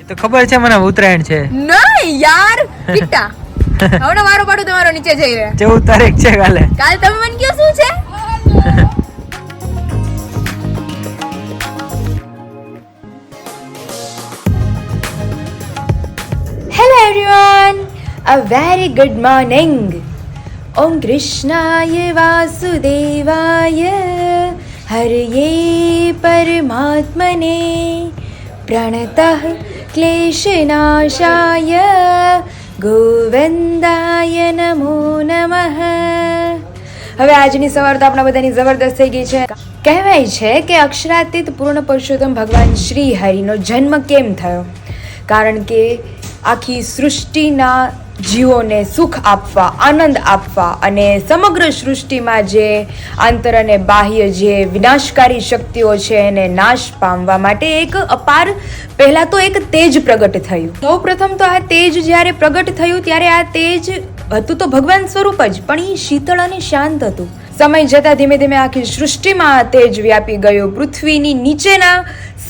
એ તો ખબર છે મને ઉત્તરાયણ છે. નહીં યાર પિતા હવે મારો પાડું તમારો નીચે જઈ રહ્યો. 14 તારીખ છે કાલે. કાલ તમે મને કયો શું છે? અ વેરી ગુડ મોર્નિંગ ઓમ કૃષ્ણાય વાસુદેવાય હરયે પરમાત્મને પ્રણતઃ ક્લેશનાશાય ગોવિંદાય નમો નમઃ હવે આજની સવાર તો આપણા બધાની જબરદસ્ત થઈ ગઈ છે. કહેવાય છે કે અક્ષરાતીત પૂર્ણ પુરુષોત્તમ ભગવાન શ્રી હરિનો જન્મ કેમ થયો? કારણ કે આખી સૃષ્ટિના જીવોને સુખ આપવા, આનંદ આપવા અને સમગ્ર સૃષ્ટિમાં જે આંતર અને બાહ્ય જે વિનાશકારી શક્તિઓ છે એને નાશ પામવા માટે એક અપાર, પહેલા તો એક તેજ પ્રગટ થયું. સૌ પ્રથમ તો આ તેજ જ્યારે પ્રગટ થયું, ત્યારે આ તેજ હતું તો ભગવાન સ્વરૂપ જ, પણ એ શીતળ અને શાંત હતું. સમય જતાં ધીમે ધીમે આખી સૃષ્ટિમાં તેજ વ્યાપી ગયો. પૃથ્વીની નીચેના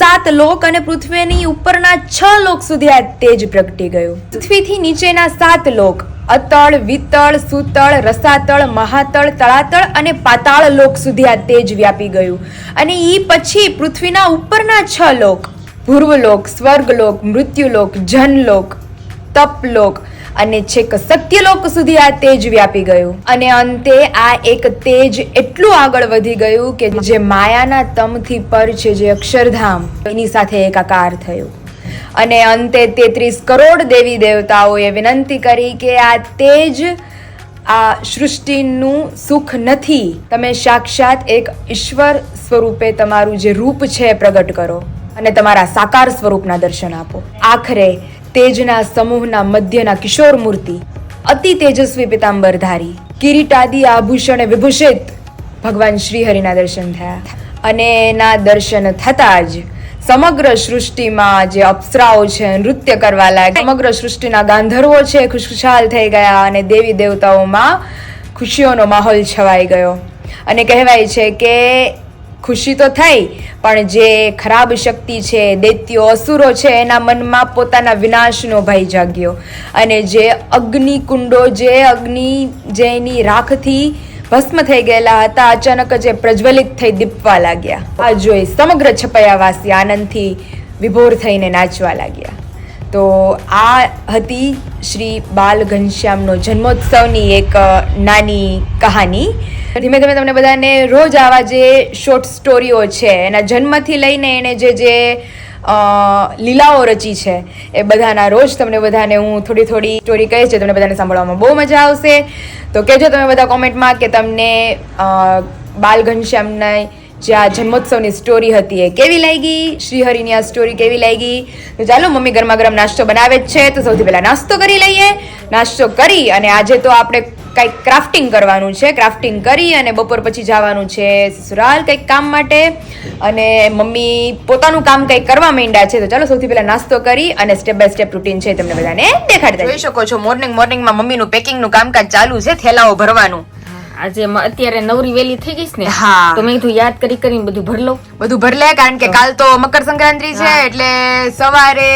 સાત લોક અને પૃથ્વીની ઉપરના છ લોક સુધી આ તેજ પ્રગટી ગયું. પૃથ્વીથી નીચેના સાત લોક, અતળ, વિતળ, સુતળ, રસાતળ, મહાતળ, તળાતળ અને પાતાળ લોક સુધી આ તેજ વ્યાપી ગયું. અને એ પછી પૃથ્વીના ઉપરના છ લોક પૂર્વલોક સ્વર્ગલોક, મૃત્યુલોક, જનલોક, તપલોક અને છેક સત્યલોક સુધી આ તેજ વ્યાપી ગયું. અને અંતે આ એક તેજ એટલું આગળ વધી ગયું કે જે માયાના તમથી પર છે જે અક્ષરધામ. એની સાથે એકાકાર થયું. અને અંતે તેત્રીસ કરોડ દેવી દેવતાઓએ વિનંતી કરી કે આ તેજ આ સૃષ્ટિનું સુખ નથી. તમે સાક્ષાત એક ઈશ્વર સ્વરૂપે તમારું જે રૂપ છે પ્રગટ કરો અને તમારા સાકાર સ્વરૂપના દર્શન આપો. આખરે તેજના સમૂહના મધ્યના કિશોર મૂર્તિ, અતિ તેજસ્વી પિતાંબરધારી કિરીટાદી આભૂષણે વિભૂષિત ભગવાન શ્રીહરિના દર્શન થયા. અને એના દર્શન થતાં જ સમગ્ર સૃષ્ટિમાં જે અપ્સરાઓ છે, નૃત્ય કરવા લાગ્યા. સમગ્ર સૃષ્ટિના ગાંધર્વો છે, ખુશખુશાલ થઈ ગયા અને દેવી દેવતાઓમાં ખુશીઓનો માહોલ છવાઈ ગયો. અને કહેવાય છે કે ખુશી તો થઈ, પણ જે ખરાબ શક્તિ છે, દૈત્યો, અસુરો છે, એના મનમાં પોતાના વિનાશનો ભય જાગ્યો. અને જે અગ્નિ કુંડો, જે અગ્નિ જે એની રાખથી ભસ્મ થઈ ગયેલા હતા, અચાનક જ એ પ્રજ્વલિત થઈ દીપવા લાગ્યા. આ જોઈ સમગ્ર છપૈયાવાસી આનંદથી વિભોર થઈને નાચવા લાગ્યા. તો આ હતી શ્રી બાલ ઘનશ્યામનો જન્મોત્સવની એક નાની કહાની. ધીમે ધીમે તમને બધાને રોજ આવા જે શોર્ટ સ્ટોરીઓ છે, એના જન્મથી લઈને એને જે જે લીલાઓ રચી છે, એ બધાના રોજ તમને બધાને હું થોડી થોડી સ્ટોરી કહીશ જે તમને બધાને સાંભળવામાં બહુ મજા આવશે. તો કહેજો તમે બધા કોમેન્ટમાં કે તમને બાલ ઘનશ્યામના જે આ જન્મોત્સવની સ્ટોરી હતી એ કેવી લાગી? શ્રીહરિની આ સ્ટોરી કેવી લાગી? તો ચાલો, મમ્મી ગરમા ગરમ નાસ્તો બનાવે જ છે. તો સૌથી પહેલાં નાસ્તો કરી લઈએ. નાસ્તો કરી અને આજે તો આપણે કંઈક ક્રાફ્ટિંગ કરવાનું છે. ક્રાફ્ટિંગ કરી અને બપોર પછી જવાનું છે સસુરાલ કંઈક કામ માટે. અને મમ્મી પોતાનું કામ કંઈક કરવા માંડ્યા છે. તો ચાલો, સૌથી પહેલાં નાસ્તો કરી અને સ્ટેપ બાય સ્ટેપ રૂટીન છે તમને બધાને દેખાડતા જોઈ શકો છો મોર્નિંગ મોર્નિંગમાં મમ્મીનું પેકિંગનું કામકાજ ચાલુ છે, થેલાઓ ભરવાનું. આજે અત્યારે નવરી વેલી થઈ ગઈ ને હા. તો મેં કીધું યાદ કરી કરીને બધું ભર લઉં. બધું ભર લે કારણ કે કાલ તો મકર સંક્રાંતિ છે એટલે સવારે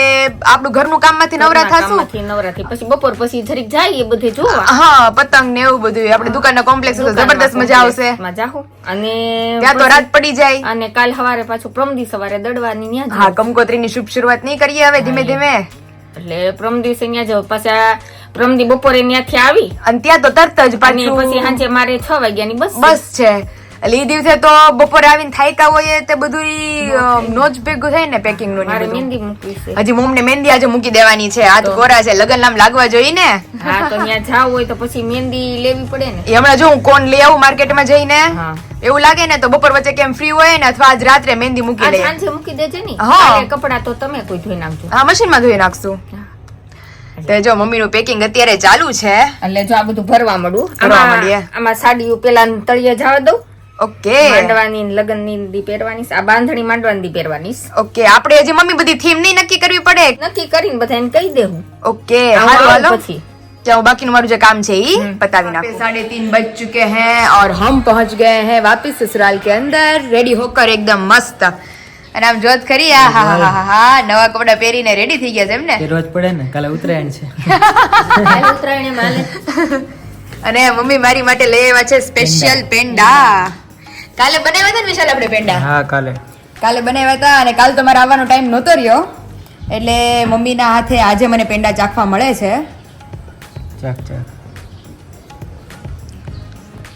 આપણું ઘરનું કામમાંથી નવરા થાશું. કામમાંથી નવરા થઈ પછી બપોર પછી જરીક જાય એ બધે જો હા પતંગ ને એવું બધું આપણે દુકાનના કોમ્પ્લેક્સ જબરદસ્ત મજા આવશે. મજા જાહું અને ત્યાં તો રાત પડી જાય. અને કાલ સવારે પાછું પ્રમદી સવારે દડવાની ન્યા હા કંકોત્રીની શુભ શરૂઆત નહીં કરીએ હવે ધીમે ધીમે. એટલે પ્રમદિવસ અહીંયા જવું પાછા પ્રમદી બપોરે ત્યાંથી આવી. અને ત્યાં તો તરત જ પાછી પછી સાંજે મારે છ વાગ્યાની બસ બસ છે. એટલે ઈ દિવસે તો બપોરે આવીને થાયકા હોય તે બધું નોજ ભેગું થાય ને પેકિંગનું ને મારે બધું. મહેંદી હજી આજે મૂકી દેવાની છે. હાથ ગોરા છે. લગન લામ લાગવા જોઈએ ને. હા તો ત્યાં જાવ હોય તો પછી મહેંદી લેવી પડે ને. એ હમણાં જો હું કોણ લઈ આવું માર્કેટમાં જઈને એવું લાગે ને તો બપોર વચ્ચે કેમ ફ્રી હોય ને અથવા આજ રાત્રે મહેંદી મૂકી લે સાંજે મૂકી દેજે ને. હા. કપડા તો તમે કોઈ ધોઈ નાખજો. હા મશીનમાં ધોઈ નાખશું. તે જો મમ્મીનું પેકિંગ અત્યારે ચાલુ છે. એટલે જો આ બધું ભરવા મળું માંડીએ. આમાં સાડી પેલા તળિયે જવા દઉં. ઓકે માંડવાની ને લગ્નની દી પહેરવાની છે. આ બાંધણી માંડવાની દી પહેરવાની છે. ઓકે આપણે હજી મમ્મી બધી થીમ નહીં નક્કી કરવી પડે નક્કી કરીને બધાને કહી દેવું ઓકે આવું હાલો આવું હાલો પછી जाओ बाकी मारू जो काम चाहिए बता देना साढ़े तीन बज चुके हैं और हम पहुंच गए हैं वापस ससुराल के अंदर रेडी होकर एकदम मस्त અને આમ જોત ખરી આ હા હા હા હા નવા કપડા પહેરીને રેડી થઈ ગયા છે એમ ને તે રોજ પડે ને કાલે ઉત્તરાયણ છે કાલે ઉત્તરાયણ એમ હાલે. અને મમ્મી મારી માટે લઈ આવ્યા છે સ્પેશિયલ પેંડા કાલે બનાવ્યા હતા ને વિશાલ આપણે પેંડા? હા કાલે. કાલે બનાવ્યા હતા અને કાલ તો મારે આવવાનો ટાઈમ નહોતો રહ્યો. એટલે મમ્મીના હાથે આજે મને પેંડા ચાખવા મળે છે. ચાક ચાક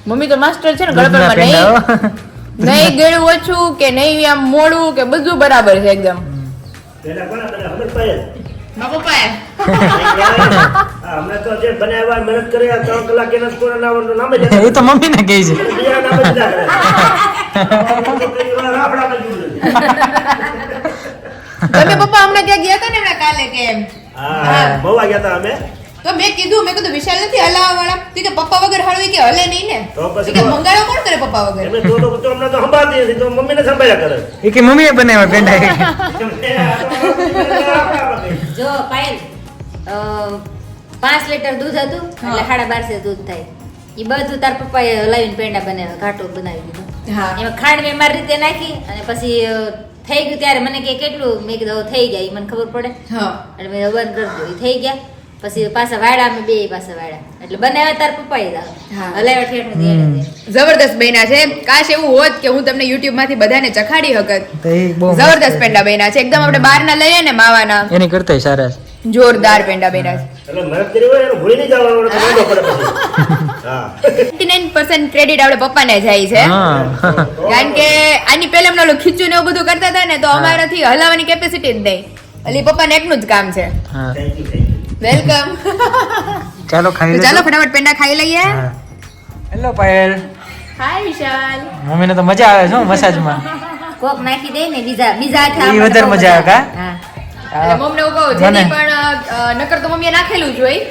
મમ્મી તો માસ્ટર છે ને ગળપણમાં નહીં. નહીં ગળું ઓછું કે નહીં આમ મોડું કે બધું બરાબર છે એકદમ. પપ્પાએ. એ તો મમ્મી ને કહે છે. તમે પપ્પા હમણાં ક્યાં ગયા હતા ને હમણાં કાલે કે એમ હા, હા, ગયા હતા અમે. તો મેં કીધું મેં કીધું વિશાલ નથી હલાવા વાળા તું કે પપ્પા વગર હળવી કે હલે નહીં ને તો પછી કે મંગાળો કોણ કરે પપ્પા વગર એમને તો- તો- તો હમણાં તો સંભાળતી હતી તો મમ્મીને સંભાળ્યા કરે. એ કે મમ્મીએ બનાવ્યા પેંડા. જો પાયલ પાંચ લીટર દૂધ હતું એટલે સાડા બારસે દૂધ થાય. એ બધું તાર પપ્પાએ હલાવીને પેંડા બનાવ્યા ઘાટો બનાવી દીધો. એમાં ખાંડ મેં મારી રીતે નાખી અને પછી થઈ ગયું ત્યારે મને કે કેટલું? મેં કીધું થઈ ગયા. એ મને ખબર પડે. એટલે મેં બંધ કરી દીધું. થઈ ગયા. પછી પાછા વાળા અમે બે પાછા વાળા એટલે બનાવ્યા તાર પપ્પાએ. હલાવ્યા ઠેઠ જબરદસ્ત બન્યા છે. કાશ એવું હોત કે હું તમને યુટ્યુબમાંથી બધાને ચખાડી હકત જબરદસ્ત પેંડા બન્યા છે. એકદમ આપણે બહાર ના લઈએ ને માવાના. એની કરતા સારા છે. જોરદાર પેંડા બેરા એટલે મહેનત કરી હોય એને ભૂલી નહીં જવાનું એટલે વાંધો પડે પછી. હા. 99% ક્રેડિટ આપણે પપ્પાને જાય છે. કારણ કે આની પહેલા અમને ઓલું ખીચું ને એવું બધું કરતા હતા ને તો અમારાથી હલાવવાની કેપેસિટી જ નહીં. એટલે પપ્પાને એકનું જ કામ છે. વેલકમ ચાલો ખાઈ ચાલો ફટાફટ પેંડા ખાઈ લઈએ. હેલો પાયલ. હાય વિશાલ. મમ્મીને તો મજા આવે છે હો મસાજમાં. કોક નાખી દે ને બીજા બીજા વધારે મજા આવે કા? એટલે કહું જેથી પણ નકર તો મમ્મીએ નાખેલું જ હોય.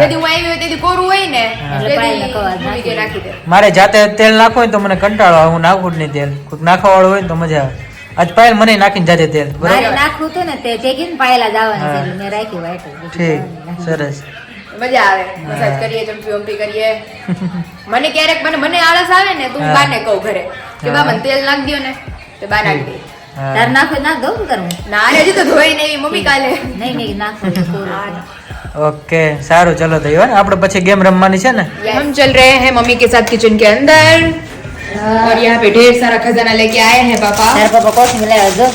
જેથી હું આવી હોય તેથી કોરું હોય ને તેથી નાખી દે. મારે જાતે તેલ નાખવું હોય તો મને કંટાળો આવે હું નાખું જ નહીં તેલ. કોઈક નાખવા વાળું હોય તો મજા આવે. આજ પાયલ મને નાખીને જાતે તેલ બરાબર? નાખવું તો ને તે ચેકિંગ પાયલ પાયેલા આવવાનું છે મેં રાખ્યું જ. ઠીક સરસ. મજા આવે. મસાજ કરીએ ચમચી વમચી કરીએ. મને ક્યારેક મને મને આળસ આવે ને તો હું બાને કહું ઘરે કે. બા મને તેલ નાખ દો ને તો બા નાખી દે. તાર નાખો નાખ દઉં ને તાર હું ના અરે હજી તો ધોઈ નહીં મમ્મી કાલે નહીં નહીં નાખો થોડું. ઓકે સારું ચલો તો ઈવન આપણે પછી ગેમ રમવાની છે ને हम चल रहे हैं मम्मी के साथ किचन के अंदर और यहाँ पे ढेर सारा खजाना लेके आए हैं पापा તાર પપ્પા કોથમીર લાવ્યા જો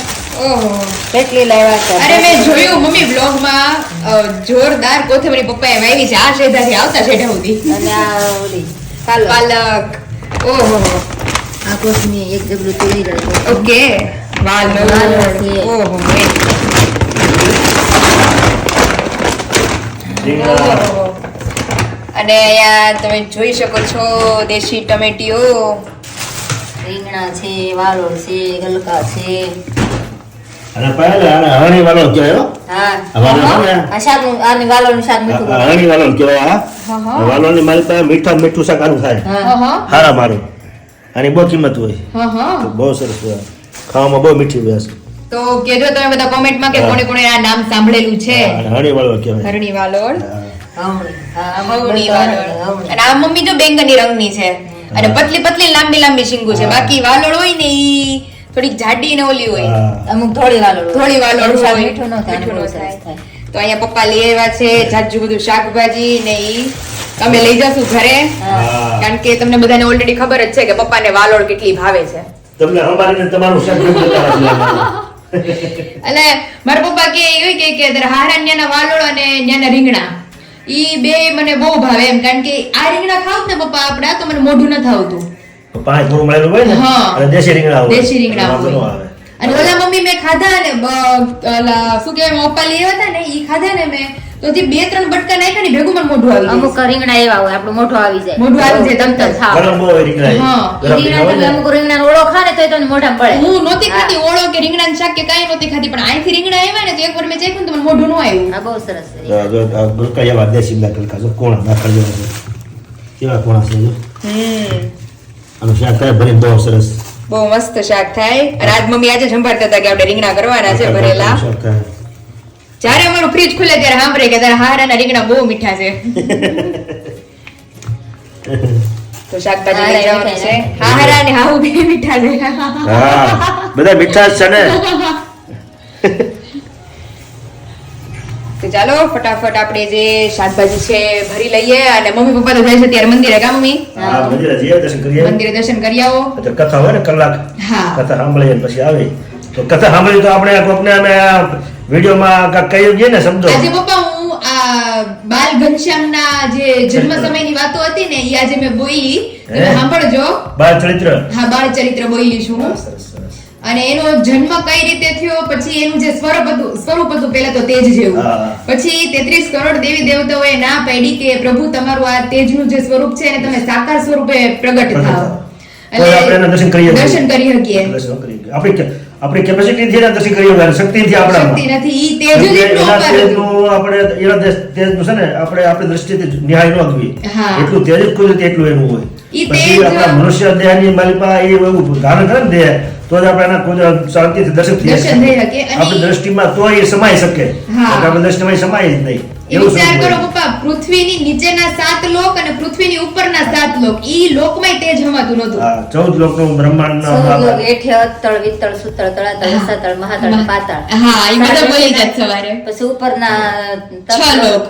ઓહો કેટલી લાવ્યા છે અરે મેં જોયું મમ્મી બ્લોગ માં અ, જોરદાર કોથમરી પપ્પાએ વાવી છે આ શેઢાથી આવતા શેઢા સુધી અને આ ઓલી પાલક પાલક ઓહો આ કોથમીર એક જબલું તોડી રહ્યું ઓકે વાલોડ ઓહો. અને અહીંયા તમે જોઈ શકો છો દેશી ટમેટીઓ. રીંગણા છે વાલોળ છે ગલકા છે. અને આને હરણી વાળો કહેવાય હા. આની શાક મીઠું હરણી વાળો કહેવાય હા, હા. આ મારી પાસે મીઠા મીઠું શાક આનું થાય. હા હા. હારા મારું. અને બહુ કિંમત હોય. હા હા. બહુ સરસ હોય. ખાવામાં બહુ મીઠી હોય આ. તો કેજો તમે બધા કોમેન્ટમાં કે. કોણે કોણે આ નામ સાંભળેલું છે. હરણી વાળો કહેવાય. હરણી વાલોડ. વાલોડ હવણી. અને આ મમ્મી જો બેંગની રંગની છે. અને પતલી પતલી લાંબી લાંબી શીંગુ છે. બાકી વાલોડ હોય ને ઈ થોડીક જાડી ને ઓલી હોય. અમુક થોડી વાલોળ હોય. થોડી વાલોડ હોય. મીઠું ન થાય તો અહીંયા પપ્પા લઈ આવ્યા છે જાજુ બધું શાકભાજી ને ઈ. તમે લઈ જશું ઘરે. કારણ કે તમને બધાને ઓલરેડી ખબર જ છે કે પપ્પાને વાલોડ કેટલી ભાવે છે. તમને સંભાળીને તમારું ભેગું એટલે મારા પપ્પા કે એવું કે કે તારા હારા વાલોળ અને ન્યાના રીંગણા. ઈ બે મને બહુ ભાવે એમ કારણ કે આ રીંગણા ખાવ ને પપ્પા આપડા તો મને મોઢું ન થાવતું. પાણી થોડું મળેલું હોય ને હા. અને દેશી રીંગણા હોય. દેશી રીંગણા હોય. અને ઓલા મમ્મી મેં ખાધા ને ઓલા શું કહેવાય આવ્યા હતા ને ઈ ખાધા ને મેં. તો જે બે ત્રણ બટકા નાખ્યા ને ભેગું પણ મોઢું આવી અમુક રીંગણા એવા હોય આપણું મોઢું આવી જાય. મોઢું આવી જાય તમ તમ ખાવ. ગરમ બહુ રીંગણા હા. રીંગણા રીંગણા તમે અમુક રીંગણા ઓળો ખાને તોય તને મોઢા પડે. હું નોતી ખાતી ઓળો કે રીંગણાનું શાક કે કાઈ નોતી ખાતી પણ અહીંથી રીંગણા આવ્યા ને તો એકવાર મેં ચાખ્યું તો મને મોઢું નો આવ્યું. આ બહુ સરસ છે. જો, જો, એવા દેશી ના ગલકા જો કોણ ના કરજો કેવા કોણ છે જો હમ. અને શાક થાય ભરી બહુ સરસ. બહુ મસ્ત શાક થાય. અને આજ મમ્મી આજે સંભાળતા હતા કે આપણે રીંગણા કરવાના છે ભરેલા. જ્યારે અમારું ફ્રીજ ખુલે ત્યારે સાંભળે કે તારા હારાના રીંગણા બહુ મીઠા છે. તો શાકભાજી લઈ જવાનું છે. હારા અને હાહુ બે મીઠા છે. હા બધા મીઠા છે ને? તો ચાલો ફટાફટ આપણે જે શાકભાજી છે ભરી લઈએ અને મમ્મી પપ્પા તો જાય છે ત્યારે મંદિરે કા મમ્મી? હા મંદિરે જઈએ દર્શન કરીએ. મંદિરે દર્શન કરી આવો. તો કથા હોય ને કલાક. હા. કથા સાંભળીએ પછી આવે. તો કથા સાંભળી તો આપણે કોકને અમે વિડીયોમાં કાંઈક કહી દઈએ ને સમજો આજે પપ્પા હું આ બાલ ઘનશ્યામના જે જન્મ સમયની વાતો હતી ને એ આજે મેં બોલી તમે સાંભળજો. બાળ ચરિત્ર? હા બાળ ચરિત્ર બોલી છું અને એનો જન્મ કઈ રીતે થયો પછી એનું જે સ્વરૂપ હતું સ્વરૂપ હતું પહેલા તો તેજ જેવું. પછી તેત્રીસ કરોડ દેવી દેવતાઓએ ના પાડી કે પ્રભુ તમારું આ તેજનું જે સ્વરૂપ છે એને તમે સાકાર સ્વરૂપે પ્રગટ થાઓ એના દર્શન કરીએ છીએ. દર્શન કરી શકીએ. આપણી આપણી કેપેસિટી થી એના દર્શન કરીએ અને શક્તિથી આપણામાં. શક્તિ નથી ઈ તેજ. તેજનું આપણે એના તેજ- તેજનું છે ને આપણે આપણી દ્રષ્ટિથી નિહાળી ન. હા. એટલું તેજ જ કોઈ એટલું એનું હોય ઈ પછી તેજ- આપણા મનુષ્ય દેહની માલિકા એ એવું ધારણ કરે ને દેહ તો જ આપણે એના કુદરત શાંતિથી દર્શન થઈ શકે. આપણી દ્રષ્ટિમાં તો એ સમાઈ શકે આપણી દ્રષ્ટિમાં સમાય જ નહીં વિચાર કરો પપ્પા પૃથ્વીની નીચેના સાત લોક અને પૃથ્વીની ઉપરના સાત લોક. ઈ લોકમાંય તેજ હમાતું નહોતું. હા, ચૌદ લોકનું બ્રહ્માંડ સૌ લોક અતળ વિતળ સુતળ તળાતળ રસાતળ મહાતળ ને પાતાળ. હા, ઈ બધા બોલી જાત સવારે. પછી ઉપરના છ લોક.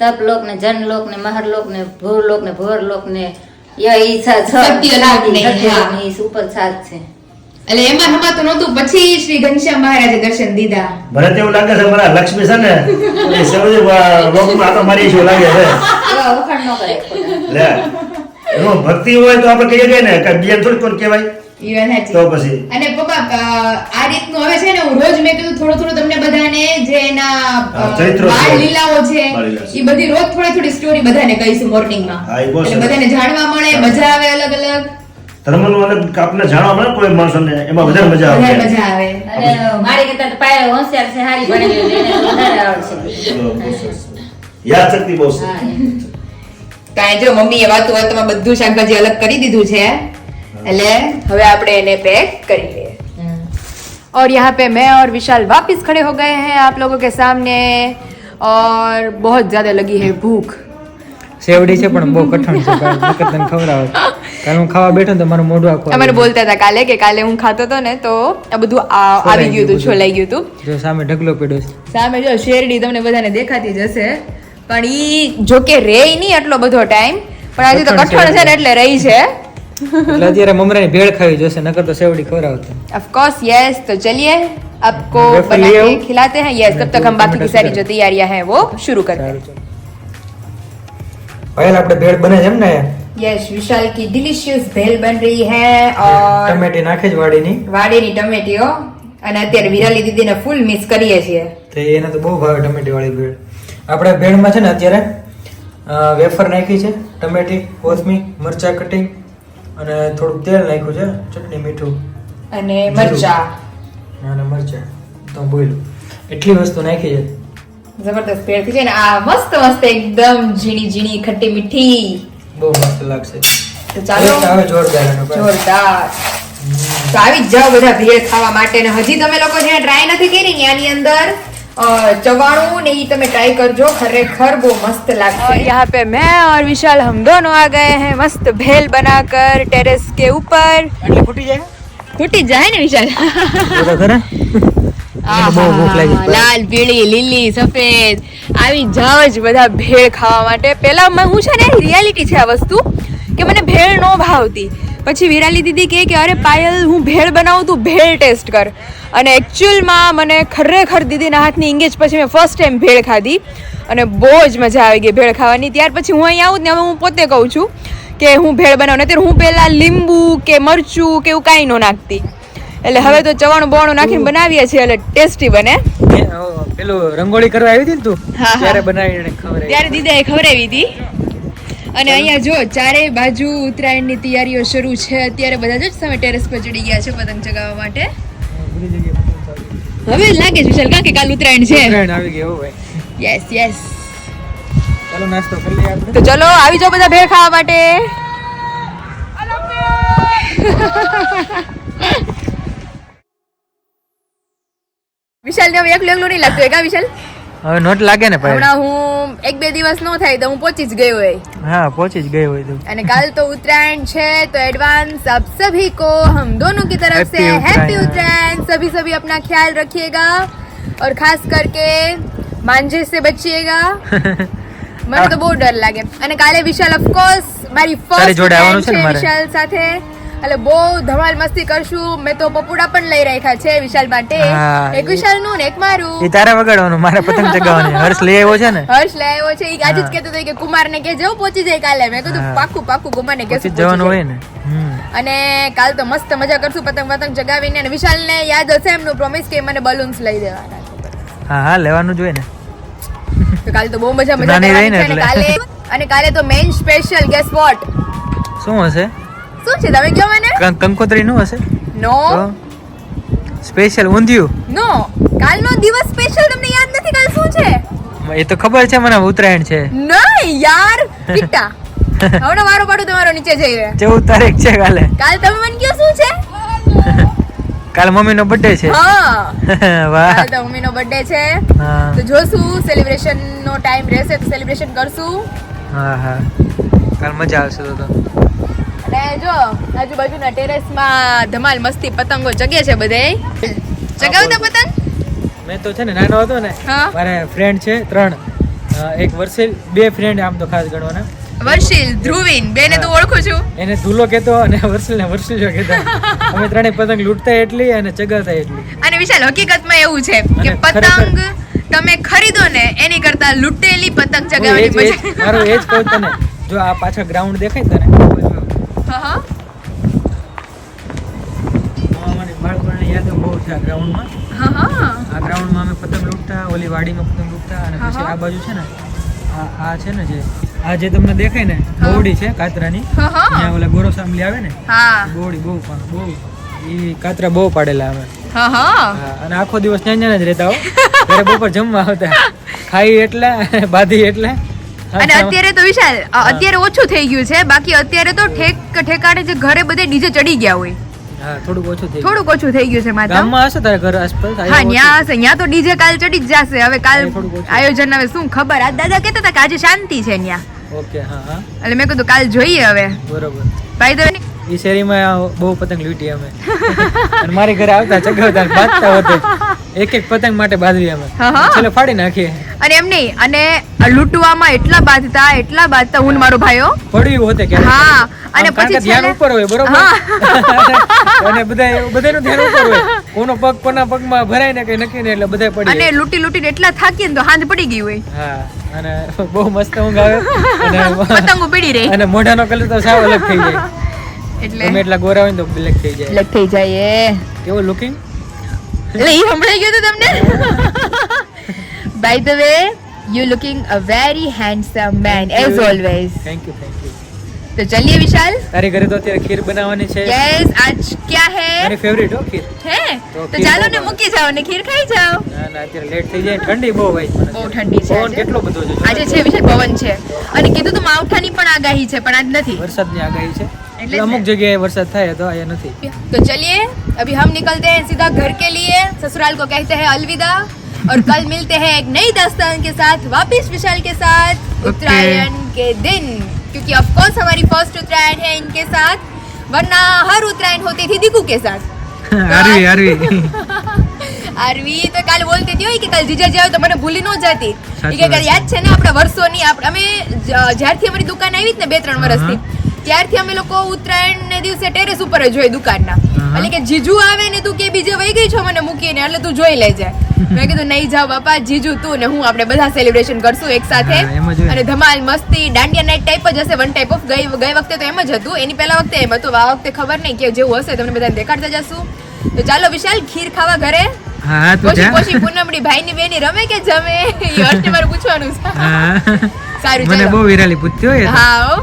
તપ લોક ને જન લોક ને મહર લોક ને ભૂર લોક ને ભુવર લોક ને ય ઈ છ- છ સત્ય લોક ને, સત્ય લોક હા. ને ઈ ઉપર સાત છે. એટલે એમાં હમાતું નહોતું. પછી શ્રી ઘનશ્યામ મહારાજે દર્શન દીધા. મને તો એવું લાગે છે મારા લક્ષ્મી છે ને એ વા- લોકમાં આતો મારી છે લાગે છે. વખાણ ન કરે લે એમાં ભક્તિ હોય તો આપણે કહીએ કે ને કે બીજા થોડી કોણ કહેવાય? ઈ વાત સાચી. તો પછી. અને પપ્પા આ રીતનું હવે છે ને હું રોજ મેં કીધું થોડું થોડું તમને બધાને જે એના. બાળ લીલાઓ છે. ઈ બધી રોજ થોડી થોડી સ્ટોરી બધાને કહીશું મોર્નિંગમાં એટલે બધાને જાણવા મળે મજા આવે અલગ અલગ. ધર્મનું અને આપને જાણવા મળે ને કોઈ માણસોને એમાં વધારે મજા આવે વધારે મજા આવે અને મારી કરતા તો પાયલ હોશિયાર છે હારી ભણેલી છે, એને વધારે આવડશે બહુ- બહુ સરસ. યાદ શક્તિ બહુ છે હા, કાંઈ જો મમ્મીએ વાતો વાતોમાં બધું શાકભાજી અલગ કરી દીધું છે એટલે હવે આપણે એને પેક કરી લઈએ હા. और यहाँ पे मैं और विशाल वापस खड़े हो गए हैं आप लोगों के सामने और बहुत ज्यादा लगी है भूख સેવડી છે પણ બહુ કઠણ છે કારણ નકર તને ખવડાવે કારણ હું ખાવા બેઠો ને તો મારું મોઢું આખું અમારે આવી બોલતા હતા કાલે કે કાલે હું ખાતો હતો ને તો આ બધું આ- આવી ગયું હતું છોલાઈ ગયું હતું ગયું. જો સામે ઢગલો પડ્યો છે સામે જો શેરડી તમને બધાને દેખાતી જ હશે પણ ઈ જો કે રે નહીં આટલો બધો ટાઈમ પણ આજે તો કઠણ કઠણ છે ને એટલે રહી છે એટલે અત્યારે મમરાની ભેળ ખાવી જોશે નકર તો સેવડી ખવડાવતો ऑफ कोर्स यस तो चलिए आपको वेफर बना लिए के हो? खिलाते हैं यस तब तक हम बाकी की टमाटर सारी शुगर। जो तैयारियां हैं वो शुरू करते हैं સારું ચાલો પહેલા આપણે ભેળ બને છે એમ ને यस विशाल की डिलीशियस भेल बन रही है और ટમેટી નાખે જ વાડીની વાડીની ટમેટીઓ અને અત્યારે વિરાલી દીદીને ફૂલ મિસ કરીએ છીએ તો એને તો બહુ ભાવે ટમેટી વાળી ભેળ આપણે ભેળમાં છે ને અત્યારે અ, વેફર નાખી છે ટમેટી કોથમી મરચા કટિંગ અને થોડુંક તેલ નાખ્યું છે ચટણી મીઠું અને જીરું. મરચા અને મરચા તો બોલ્યું એટલી વસ્તુ નાખી છે જબરદસ્ત ભેળ થઈ છે ને આ મસ્ત મસ્ત એકદમ ઝીણી ઝીણી ખટ્ટી મીઠી બહુ મસ્ત લાગશે તો ચાલો ટેસ્ટ આવે જોરદાર એનો ભાઈ. જોરદાર તો આવી જ જાઓ બધા ભેળ ખાવા માટે ને હજી તમે લોકો જ્યાં ટ્રાય નથી કરી ને આની અંદર અ, ચવાણું ને ઈ તમે ટ્રાય કરજો ખરેખર બહુ મસ્ત લાગશે और यहाँ पे मैं और विशाल हम दोनों आ गए हैं मस्त भेल बनाकर टेरेस के ऊपर એટલે ફૂટી જાય ફૂટી જાય ને લાલ પીળી લીલી સફેદ આવી જાવ જ બધા ભેળ ખાવા માટે. પેલા હું છે ને રિયાલિટી છે આ વસ્તુ કે મને ભેળ ન ભાવતી. પછી વિરાલી દીદી કહે કે અરે પાયલ હું ભેળ બનાવું તું ભેળ ટેસ્ટ કર. અને એકચ્યુઅલમાં મને ખરેખર દીદીના હાથની ઇંગેજ પછી મેં ફર્સ્ટ ટાઈમ ભેળ ખાધી. અને બહુ જ મજા આવી ગઈ ભેળ ખાવાની. ત્યાર પછી હું અહીં આવું ને હવે હું પોતે કહું છું કે હું ભેળ બનાવું. અત્યારે હું પહેલાં લીંબુ કે મરચું કે એવું કાંઈ ન નાખતી. એટલે હવે તો ચવાણું બવાણું નાખીને બનાવીએ છીએ એટલે ટેસ્ટી બને. પેલું રંગોળી કરવા આવી હતી ને તું. ત્યારે બનાવીને ખબર ત્યારે દીદાએ ખવડાવી હતી. અને અહીંયા જો ચારે બાજુ ઉત્તરાયણની તૈયારીઓ શરૂ છે. અત્યારે બધા જ સામે ટેરેસ પર ચડી ગયા છે પતંગ ચગાવવા માટે. હવે લાગે છે વિશાલ કાકે કાલ ઉત્તરાયણ છે. આવી ગયો ભાઈ. યસ યસ ચાલો નાસ્તો કરી લઈએ આપણે. તો ચલો આવી જાઓ બધા ભેળ ખાવા માટે. વિશાલ ને હવે એકલું એકલું નહીં લાગતું કા વિશાલ હવે નોટ લાગે ને ભાઈ હમણાં હું એક બે દિવસ નો થાય તો હું પહોંચી જ ગયો હોય હા પહોંચી જ ગઈ હોય તું અને काल तो उत्तरायण है तो एडवांस आप सभी को हम दोनों की तरफ से Happy हैप्पी उत्तरायण। उत्तरायण सभी सभी अपना ख्याल रखिएगा और खास करके मांझे से बचिएगा મને તો બહુ ડર લાગે અને કાલે વિશાલ ઓફકોર્સ મારી તારી ફર્સ્ટ જોડે આવવાનું છે ને મારે? વિશાલ સાથે એટલે બહુ ધમાલ મસ્તી કરશું. મેં તો પપુડા પણ લઈ રાખ્યા છે વિશાલ માટે. એક વિશાલનું ને એક મારું. એ તારા વગાડવાનું મારે પતંગ ચગાવવાની. હર્ષ લઈ આવ્યો છે ને? હર્ષ લઈ આવ્યો છે. એ આજે જ કહેતો હતો કે કુમાર ને કે જેવું પહોંચી જાય કાલે. મેં કીધું પાકું પાક્કું કુમાર ને કે જવાનું હોય ને. અને કાલ તો મસ્ત મજા કરશું પતંગ પતંગ ચગાવીને. અને વિશાલને યાદ હશે એમનું પ્રોમિસ કે મને બલૂન્સ લઈ દેવાના હા હા લેવાનું જોઈએ ને. તો કાલ તો બહુ મજા મજા કરવાની છે અને કાલે. અને કાલે તો મેઇન સ્પેશિયલ ગેસ વોટ શું હશે? શું છે? તમે કહો મને? કંકોત્રી નું હશે? નો. સ્પેશિયલ ઊંધિયું? નો. કાલનો દિવસ સ્પેશિયલ તમને યાદ નથી? કાલ શું છે? એ તો ખબર છે મને ઉત્તરાયણ છે. નહીં યાર. કિટ્ટા હમણાં મારો પાડો તમારો નીચે જઈ રહ્યો. ચૌદ તારીખ છે કાલે. કાલ તમે મને કયો શું છે? કાલ મમ્મી નો બર્થડે છે. હા. વાહ. કાલે તો મમ્મીનો બર્થડે છે. તો જોશું સેલિબ્રેશન નો ટાઈમ રહેશે તો સેલિબ્રેશન કરશું. હા હા. કાલ મજા આવશે તો. જો આજુબાજુના ટેરેસમાં ધમાલ મસ્તી પતંગો ચગે છે બધે. ચગાવતા પતંગ. મેં તો છે ને નાનો હતો ને મારે ફ્રેન્ડ છે ત્રણ. એક વર્ષે બે ફ્રેન્ડ આમ તો ખાસ ગણવાના. વર્ષિલ ધ્રુવીન બેને તો ઓળખું છું. એને ધૂલો કહેતો અને વર્ષિલ ને વર્ષિલ જો કહેતા. અમે ત્રણેય પતંગ લૂંટતા એટલી અને ચગાવતા એટલી. અને વિશાલ હકીકતમાં એવું છે કે પતંગ તમે ખરીદો ને એની કરતા લૂંટેલી પતંગ ચગાવવાની મજા મારો એ જ કહું તને. જો આ પાછળ ગ્રાઉન્ડ દેખાય તને હા હા. અમારી બાળપણની યાદો બહુ છે આ ગ્રાઉન્ડમાં. આ ગ્રાઉન્ડમાં અમે પતંગ લૂંટતા ઓલી વાડીમાં પતંગ લૂંટતા અને પછી આ બાજુ છે ને આ આ છે ને જે આ જે તમને દેખાય ને હા. છે કાતરાની. ત્યાં ઓલા ગોરો સાંભળી આવે ને હા. બહુ પણ બહુ એ કાતરા બહુ પાડેલા અમે. અને આખો દિવસ ત્યાં ત્યાં જ રહેતા હો. ત્યારે બપોર જમવા આવતા. ખાઈ એટલે બાધી એટલા. અને અત્યારે તો વિશાલ અત્યારે ઓછું થઈ ગયું છે. બાકી અત્યારે તો ઠેક ઠેકાણે જે ઘરે બધે ડીજે ચડી ગયા હોય. થોડુંક ઓછું થઈ ગયું. થોડુંક ઓછું થઈ ગયું છે માતા ગામમાં હશે તારા ઘર આસપાસ? હા ન્યા હશે? ન્યા તો ડીજે કાલ ચડી જ જશે. હવે કાલ. આયોજન હવે શું ખબર? આ દાદા કહેતા હતા કે આજે શાંતિ છે ન્યા. ઓકે હા હા. એટલે મેં કીધું કાલ જોઈએ હવે. બરોબર. ભાઈ તો એ શેરીમાં બહુ પતંગ લૂંટી અમે. અને મારી ઘરે આવતા ચગાવતા બાંધતા હતા. એક એક પતંગ માટે બાંધવી અમે. છેલ્લે ફાડી નાખીએ. અને એમ નહીં અને લૂંટવામાં એટલા બાંધતા એટલા બાંધતા હું મારો ભાઈઓ. પડ્યું હોતે કે હા, અને પછી ધ્યાન ઉપર હોય બરોબર? અને બધા બધાનું ધ્યાન ઉપર હોય. કોનો પગ કોના પગમાં ભરાય ને કઈ નક્કી ને એટલે બધા પડી અને લૂટી લૂંટી લૂંટીને એટલા થાકી ને તો હાંજ પડી ગઈ હોય. હા અને બહુ મસ્ત ઊંઘ આવે. અને પતંગો પડી રહી. અને મોઢાનો કલર તો સાવ અલગ થઈ જાય. એટલે તમે એટલા ગોરા હોય તો બ્લેક થઈ જાય. બ્લેક થઈ જાય એ. કેવું લુકિંગ એટલે એ સંભળાઈ ગયું હતું તમને? By the way, you looking a very handsome man thank as you. always. Thank you, thank you. तो चलिए विशाल। તારી ઘરે તો અત્યારે ખીર બનાવવાની છે. યસ આજ ક્યા હે? મારી ફેવરિટ હો ખીર. હે? તો ચાલો ને મૂકી જાઓ ને ખીર ખાઈ જાઓ. ના ના અત્યારે લેટ થઈ જાય. ઠંડી બહુ હોય બહુ ઠંડી છે પવન કેટલો બધો છે આજે છે વિશાલ પવન છે. અને કીધું તો માવઠાની પણ આગાહી છે પણ આજ નથી. વરસાદની આગાહી છે. અમુક જગ્યાએ વરસાદ થાય તો આયા નથી. તો ચલિए અભી હમ નિકલતે હે સીધા ઘર કે લિયે સસુરાલ કો કહેતે હે અલવિદા. और कल मिलते हैं एक नई दास्तान के साथ वापिस विशाल के साथ उत्तरायण के दिन क्योंकि ऑफ कोर्स हमारी फर्स्ट उत्तरायण है इनके साथ वरना हर उत्तरायण होती थी दीकू के साथ હારવી હારવી આરવી તો કાલે બોલતી હતી હોય કે કાલ જીજા જાવ તો મને ભૂલી ન જતી સાચી ઈ કે વાત યાદ છે ને આપણા વર્ષોની આપણે અમે જ- જ્યારથી અમારી દુકાન આવી જ ને બે ત્રણ વર્ષથી ત્યારથી અમે લોકો ઉત્તરાયણ ને દિવસે ટેરેસ ઉપર જ હોય દુકાનના હા. એટલે કે જીજુ આવે ને તું કે બીજે વહી ગઈ છો મને મૂકીને એટલે તું જોઈ લેજે. મેં કીધું નહીં જાવ બાપા જીજુ તું ને હું આપણે બધા સેલિબ્રેશન કરશું એક સાથે. અને ધમાલ મસ્તી દાંડિયા નાઇટ ટાઈપ જ હશે વન ટાઈપ ઓફ ગઈ ગઈ વખતે તો એમ જ હતું. એની પહેલા વખતે એમ હતું આ વખતે ખબર નહીં કે જેવું હશે તમને બધાને દેખાડતા જશું. તો ચાલો વિશાલ ખીર ખાવા ઘરે? હા પોછી જા. પોછી પૂનમડી ભાઈ ની બેની રમે કે જમે? એ હર્ષને મારું પૂછવાનું છે. સારું મને બહુ વિરાલી તો. હા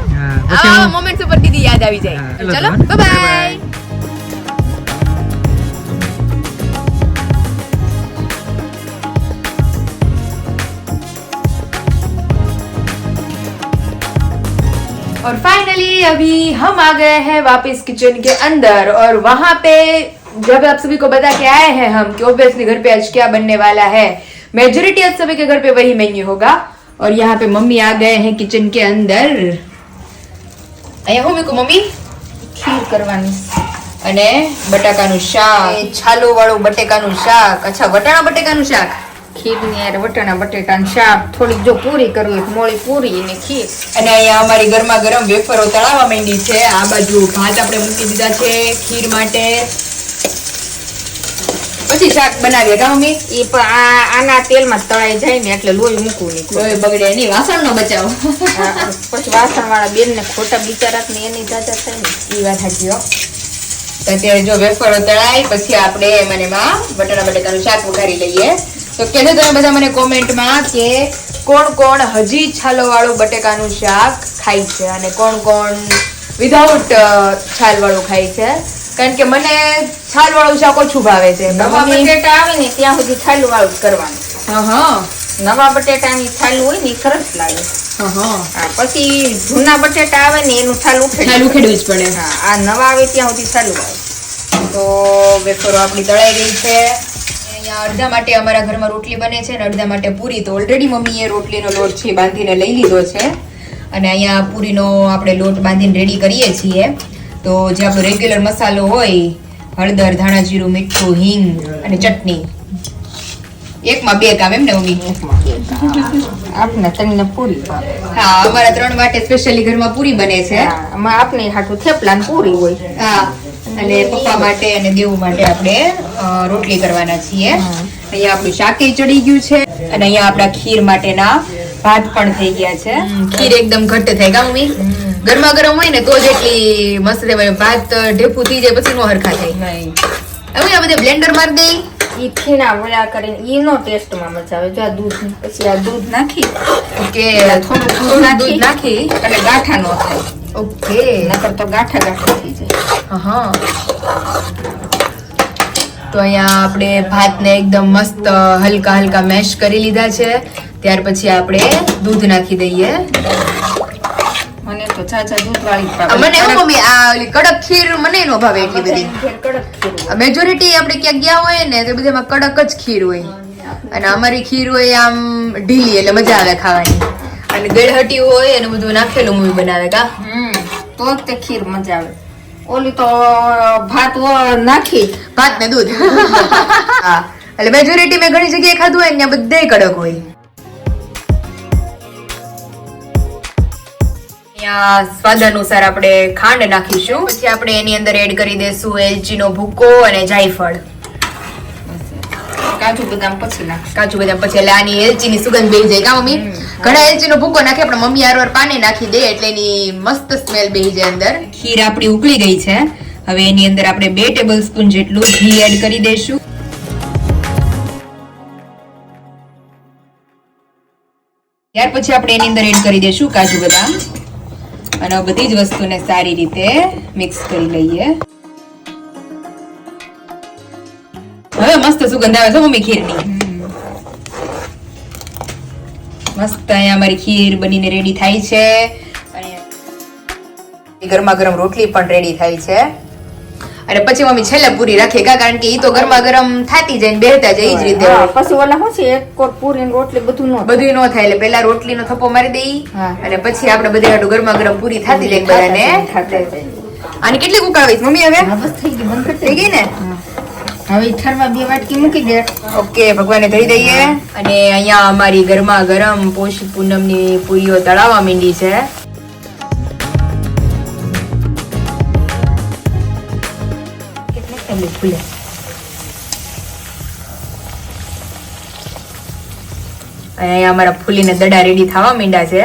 આવા મોમેન્ટ્સ ઉપર દીદી યાદ આવી જાય. ચલો ચલો બાય બાય और फाइनली अभी हम आ गए हैं वापस किचन के अंदर और वहां पे जब आप सभी को बता के आए हैं हम कि ऑब्वियसली घर पे आज क्या बनने वाला है मेजोरिटी आप सभी के घर पे वही मेन्यू होगा और यहाँ पे मम्मी आ गए हैं किचन के अंदर અહીંયા હું મૂકું મમ્મી ખીર કરવાની અને બટાકાનું શાક છાલો વાળું બટેકાનું શાક અચ્છા વટાણા બટેકાનું શાક ખીરની યાર વટાણા બટેટાનું શાક થોડીક જો પૂરી કરવી એક મોળી પૂરી અને ખીર. અને અહીંયા અમારી ગરમા ગરમ વેફરો તળાવવા માંડી છે. આ બાજુ ભાત આપણે મૂકી દીધા છે ખીર માટે. પછી શાક બનાવીએ કા મમ્મી? એ પણ આ આના તેલમાં તળાઈ જાય ને એટલે લોહી મૂકવું નહીં. લોહી બગડે નહીં વાસણ નો બચાવ પછી વાસણ વાળા બેન ને ખોટા બિચારા ને એની જાજા થાય ને. એ વાત સાચી અત્યારે જો વેફરો તળાય પછી આપણે એમાં ને એમાં બટાણા બટેકાનું શાક વઘારી લઈએ. તો કહેજો તમે બધા મને કોમેન્ટમાં કે કોણ કોણ હજી છાલોવાળું બટેકાનું શાક ખાય છે અને કોણ કોણ વિધાઉટ છાલ વાળું ખાય છે? કારણ કે મને છાલવાળું શાક ઓછું ભાવે છે. નવા બટેટા આવે ને ત્યાં સુધી છાલવાળું જ કરવાનું. હા નવા બટેટાની છાલું હોય ને એ સરસ લાગે. પછી જૂના બટેટા આવે ને એનું છાલ ઉખેડ છાલ ઉખેડવી જ પડે. હા આ નવા આવે ત્યાં સુધી છાલું આવે તો વેફરો આપણી તળાઈ ગઈ છે. અહીંયા અડધા માટે અમારા ઘરમાં રોટલી બને છે અને અડધા માટે પૂરી. તો ઓલરેડી મમ્મીએ રોટલીનો લોટ છે બાંધીને લઈ લીધો છે. અને અહીંયા પૂરીનો આપણે લોટ બાંધીને રેડી કરીએ છીએ. તો જે આપણો રેગ્યુલર મસાલો હોય હળદર ધાણા જીરું મીઠું હિંગ અને ચટણી. એકમાં બે કામ એમ ને મમ્મી? આપને તમને પૂરી હા અમારા ત્રણ માટે સ્પેશિયલી ઘરમાં પૂરી બને છે. આપને હાટું થેપલા પૂરી હોય. હા. અને પપ્પા માટે અને દેવું માટે આપણે રોટલી કરવાના છીએ. અહીંયા આપણું શાકે ચડી ગયું છે અને અહીંયા આપણા ખીર માટેના ભાત પણ થઈ ગયા છે. ખીર એકદમ ઘટ્ટ થાય ગયા મમ્મી. ગરમા ગરમ હોય ને તો જ એટલી મસ્ત થાય ભાત ઢેફું થઈ જાય પછી નો હરખા થાય. હવે આ બધે બ્લેન્ડર મારી દઈ. ઈ ખીણા વળ્યા કરીને એનો ટેસ્ટમાં મજા આવે. જો આ દૂધ પછી આ દૂધ નાખી. ઓકે. થોડું દૂધ નાખી. એટલે ગાંઠા નો થાય. ઓકે. નકર તો ગાંઠા ગાંઠા થઈ જાય. હા. તો અહીંયા આપણે ભાતને એકદમ મસ્ત હલકા હલકા મેશ કરી લીધા છે. ત્યાર પછી આપણે દૂધ નાખી દઈએ. મને તો છાછા દૂધ વાળી મને એવું મમ્મી આ ઓલી કડક ખીર મને નો ભાવે એટલી બધી. કડક મેજોરિટી આપણે ક્યાંક ગયા હોય ને તો બધામાં કડક જ ખીર હોય. અને અમારી ખીર હોય આમ ઢીલી એટલે મજા આવે ખાવાની. અને ગળહટી હોય અને બધું નાખેલું મૂવી બનાવે કા? તે ખીર મજા આવે. ઓલી તો ભાત નાખી. ભાત ને દૂધ. હા. એટલે મેજોરિટી મેં ઘણી જગ્યાએ ખાધું હોય ને ત્યાં બધે કડક હોય. સ્વાદ અનુસાર આપણે ખાંડ નાખીશું. પછી આપણે એની અંદર એડ કરી દેશું એલચીનો ભૂકો અને જાયફળ. કાજુ બદામ પછી નાખ કાજુ બદામ પછી એટલે આની એલચીની સુગંધ બેહી જાય કા મમ્મી? ઘણા એલચીનો ભૂકો નાખે પણ મમ્મી આરવાર પાણી નાખી દે એટલે એની મસ્ત સ્મેલ બેહી જાય અંદર. ખીર આપણી ઉકળી ગઈ છે. હવે એની અંદર આપણે બે ટેબલ સ્પૂન જેટલું ઘી એડ કરી દઈશું. ત્યાર પછી આપણે એની અંદર એડ કરી દઈશું કાજુ બદામ. અને બધી જ વસ્તુને સારી રીતે મિક્સ કરી લઈએ. હવે મસ્ત સુગંધ આવે છે મમ્મી ખીરની. મસ્ત અહીંયા અમારી ખીર બનીને રેડી થાય છે. અને ગરમા ગરમ રોટલી પણ રેડી થાય છે. અને પછી મમ્મી છેલ્લે પૂરી રાખે કા કારણ કે ઈ તો ગરમા ગરમ થાતી જાય ને બેહતા જાય ઈ જ રીતે. પછી ઓલા શું છે એક કોર પૂરી ને રોટલી બધું નો બધું નો થાય એટલે પેલા રોટલી નો થપ્પો મારી દઈ અને પછી આપણે બધે હાટુ ગરમા ગરમ પૂરી થાતી જાય બધાને. આની કેટલી ઉકાળવી મમ્મી હવે? બસ થઈ ગઈ થઈ ગઈ ને? હવે ઠરવા બે વાટકી મૂકી દે. ઓકે ભગવાને ધરી દઈએ. અને અહીંયા અમારી ગરમા ગરમ પોષ પૂનમની પૂરીઓ તળાવવા માંડી છે. કેટલે અહીંયા અમારા ફૂલીને દડા રેડી થવા માંડ્યા છે.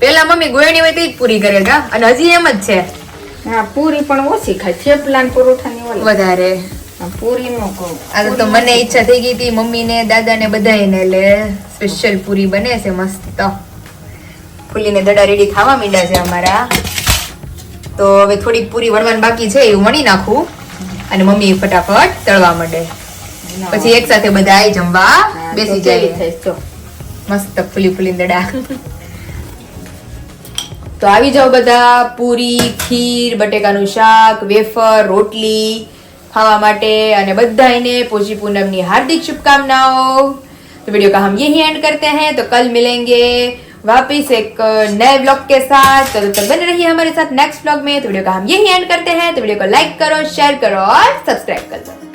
પેલા મમ્મી ગોયણી હોય તે જ પૂરી કરે કા? અને હજી એમ જ છે. હા પૂરી પણ ઓછી ખાય. થેપલા પરોઠા ની વધારે. પૂરી નો કહું. આ તો મને ઈચ્છા થઈ ગઈ હતી મમ્મી ને દાદા ને બધાને એટલે સ્પેશિયલ પૂરી બને છે મસ્ત. ફૂલીને દડા રેડી ખાવા માંડ્યા છે અમારા. તો હવે થોડીક પૂરી વણવાની બાકી છે એ વણી નાખું. અને મમ્મી ફટાફટ તળવા માંડે. પછી એક સાથે બધા જમવા બેસી જાય. મસ્ત ફૂલી ફૂલી દડા. તો આવી જાઓ બધા પૂરી ખીર બટેકાનું શાક વેફર રોટલી ખાવા માટે અને બધાને પોચી પૂનમની हार्दिक शुभकामनाओं तो वीडियो का हम यही एंड करते हैं तो कल मिलेंगे वापिस एक नए ब्लॉग के साथ तो तब तक बने रहिए हमारे साथ नेक्स्ट ब्लॉग में तो वीडियो का हम यही एंड करते हैं तो वीडियो को लाइक करो शेयर करो और सब्सक्राइब कर दो